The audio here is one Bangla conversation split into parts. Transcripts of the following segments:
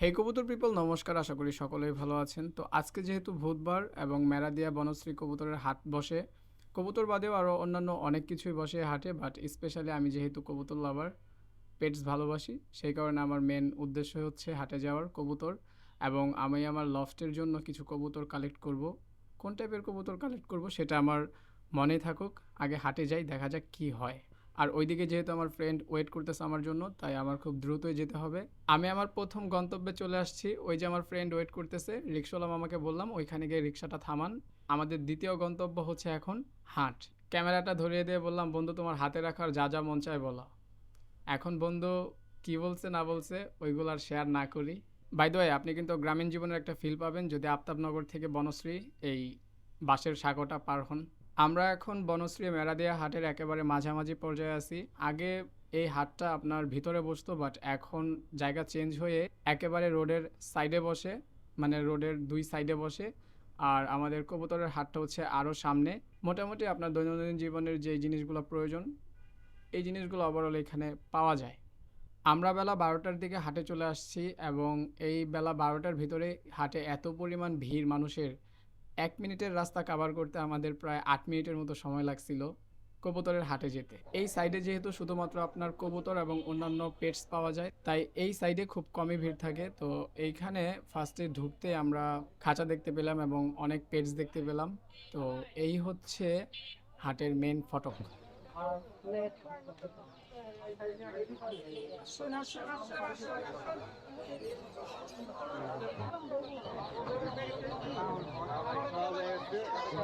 হে কবুতর পিপল, নমস্কার, আশা করি সকলেই ভালো আছেন। তো আজকে যেহেতু বুধবার এবং মেরাদিয়া বনশ্রী কবুতরের হাট বসে, কবুতর বাদেও আরও অন্যান্য অনেক কিছুই বসে হাটে বাট স্পেশালি আমি যেহেতু কবুতর লাভার পেটস ভালোবাসি, সেই কারণে আমার মেন উদ্দেশ্য হচ্ছে হাটে যাওয়ার কবুতর এবং আমি আমার লফটের জন্য কিছু কবুতর কালেক্ট করব। কোন টাইপের কবুতর কালেক্ট করব সেটা আমার মনে থাকুক, আগে হাটে যাই, দেখা যাক কি হয়। আর ওইদিকে যেহেতু আমার ফ্রেন্ড ওয়েট করতেছে আমার জন্য, তাই আমার খুব দ্রুতই যেতে হবে। আমি আমার প্রথম গন্তব্যে চলে আসছি, ওই যে আমার ফ্রেন্ড ওয়েট করতেছে, রিক্সাওয়ালা মামাকে বললাম, ওইখানে গিয়ে রিক্সাটা থামান। আমাদের দ্বিতীয় গন্তব্য হচ্ছে এখন হাট। ক্যামেরাটা ধরিয়ে দিয়ে বললাম, বন্ধু, তোমার হাতে রাখার যা যা মন চায় বলো। এখন বন্ধু কি বলছে না বলছে, ওইগুলো আর শেয়ার না করি। বাই দ্য আপনি কিন্তু গ্রামীণ জীবনের একটা ফিল পাবেন, যদি আফতাবনগর থেকে বনশ্রী এই বাসের সাগরটা পার হন। আমরা এখন বনশ্রী মেরাদিয়া হাটের একেবারে মাঝামাঝি পর্যায়ে আছি। আগে এই হাটটা আপনার ভিতরে বসতো বাট এখন জায়গা চেঞ্জ হয়ে একেবারে রোডের সাইডে বসে মানে রোডের দুই সাইডে বসে। আর আমাদের কবুতরের হাটটা হচ্ছে আরও সামনে। মোটামুটি আপনার দৈনন্দিন জীবনের যে জিনিসগুলো প্রয়োজন, এই জিনিসগুলো ওভারঅল এখানে পাওয়া যায়। আমরা বেলা বারোটার দিকে হাটে চলে আসছি এবং এই বেলা বারোটার ভিতরে হাটে এত পরিমাণ ভিড় মানুষের এক মিনিটের রাস্তা কাভার করতে আমাদের প্রায় আট মিনিটের মতো সময় লাগছিল কবুতরের হাটে যেতে। এই সাইডে যেহেতু শুধুমাত্র আপনার কবুতর এবং অন্যান্য পেটস পাওয়া যায়, তাই এই সাইডে খুব কমই ভিড় থাকে। তো এইখানে ফার্স্টে ঢুকতে আমরা খাঁচা দেখতে পেলাম এবং অনেক পেটস দেখতে পেলাম। তো এই হচ্ছে হাটের মেন ফটক।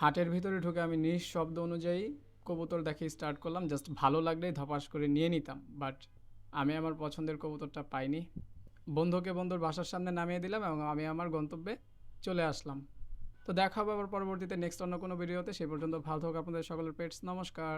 হাটের ভিতরে ঢুকে আমি নিঃশব্দ অনুযায়ী কবুতর দেখে স্টার্ট করলাম। জাস্ট ভালো লাগলেই ধপাস করে নিয়ে নিতাম বাট আমি আমার পছন্দের কবুতরটা পাইনি। বন্ধুকে বন্ধুর বাসার সামনে নামিয়ে দিলাম এবং আমি আমার গন্তব্যে চলে আসলাম। তো দেখা হবে আবার পরবর্তীতে নেক্সট অন্য কোনো ভিডিওতে সেই পর্যন্ত ভালো থাকুক আপনাদের সকলের পেটস। নমস্কার।